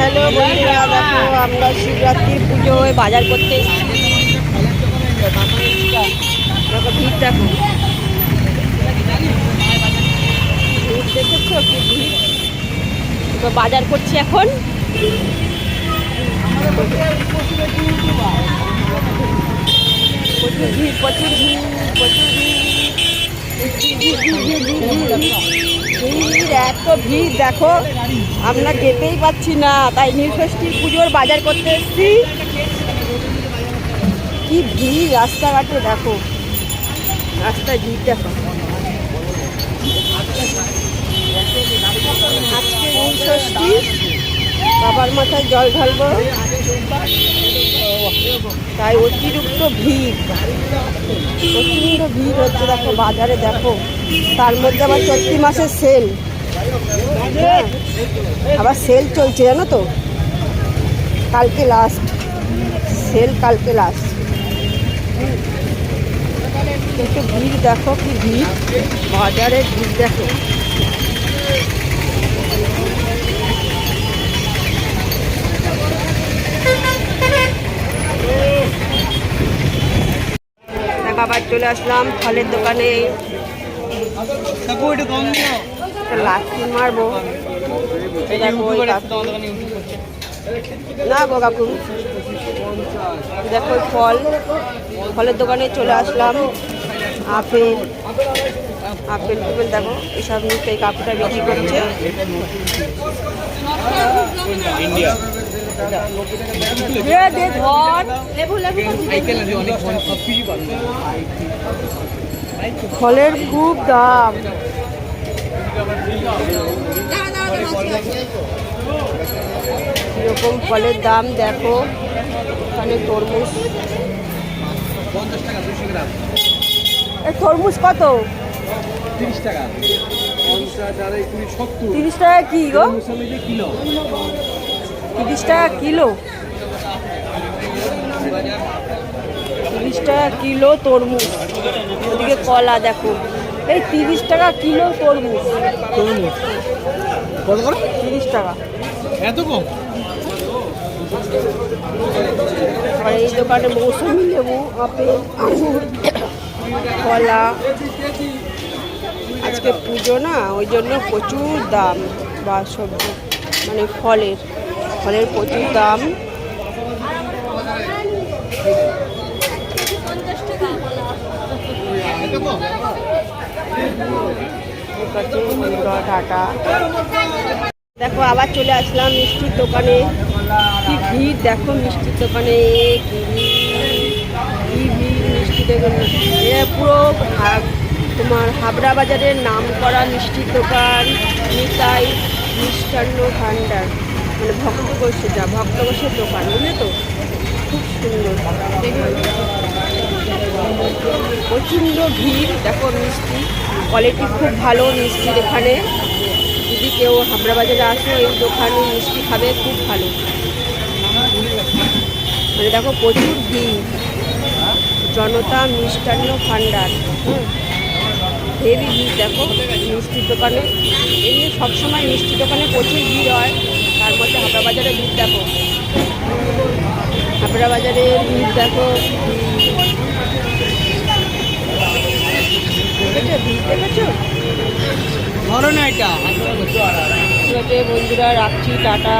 Hello বন্ধুরা দেখো আমরা শিবরাত্রির পুজোয় বাজার করতে এসেছি ভিড় দেখো ভিড় দেখেছ কি ভিড় তো বাজার করছি এখন প্রচুর ভিড় প্রচুর ভিড় প্রচুর ভিড়, ভিড়, ভিড়, ভিড়, ভিড়। ভিড় এত ভিড় দেখো আমরা যেতেই পাচ্ছি না, তাই নীলষষ্ঠীর পুজোর বাজার করতে এসেছি। কি ভিড়, রাস্তাঘাটে দেখো। রাস্তায় ভিড় দেখো। আজকে নীলষষ্ঠী বাবার মাথায় জল ঢালবো। তাই অতিরিক্ত ভিড়। প্রচণ্ড ভিড় হচ্ছে, দেখো, বাজারে দেখো। তার মধ্যে আবার চৈত্রি মাসের সেল। আবার সেল চলছে, জানো তো? কালকে লাস্ট সেল কালকে লাস্ট একটু ভিড় দেখো, কি ভিড়? বাজারে ভিড় দেখো। আবার চলে আসলাম ফলের দোকানে। একটু লাঠি মারবো। না গো কাকু। দেখো ফল। ফলের দোকানে চলে আসলাম। আপেল। আপেল টুপেল দেখো এসব নিয়ে এই কাকুটা বিক্রি করছে। ফলের খুব দাম। কীরকম ফলের দাম দেখো? এখানে তরমুজ। তরমুজ কত? তিরিশ টাকা তিরিশ টাকা কি গো? তিরিশ টাকা কিলো। তিরিশ টাকা কিলো তরমুজ। ওদিকে কলা দেখো। এই তিরিশ টাকা কিলো তরমুজ। তরমুজ। কত করে? তিরিশ টাকা। এত কম? আর এই দোকানে মৌসুমি লেবু আপেল আঙুর কলা। আজকে পুজো না ওই জন্য প্রচুর দাম বা সবজি মানে ফলের। ফলের প্রচুর দাম। এত কম? দেখো আবার চলে আসলাম মিষ্টির দোকানে। কি ভিড় দেখো মিষ্টির দোকানে। ভিড়, মিষ্টি দোকানে। পুরো তোমার হাবড়া বাজারের নাম করা মিষ্টির দোকান নিতাই মিষ্টান্ন ভাণ্ডার। মানে ভক্তকোষে যা ভক্তকোষের দোকান বুঝলে তো? খুব সুন্দর। প্রচণ্ড ভিড় দেখো মিষ্টি। কোয়ালিটি খুব ভালো, মিষ্টির এখানে। যদি কেউ হাবড়া বাজারে আসো, এই দোকানে মিষ্টি খাবে, খুব ভালো। মানে দেখো, প্রচুর ভিড়। জনতা মিষ্টান্ন ভাণ্ডার। হেভি ভিড়, দেখো, মিষ্টির দোকানে। এমনি সবসময় মিষ্টির দোকানে প্রচুর ভিড় হয়। তার মধ্যে হাবড়া বাজারে ভিড়, দেখো। হাবড়া বাজারে ভিড়, দেখো ধরো না এটা বন্ধুরা রাখছি টাটা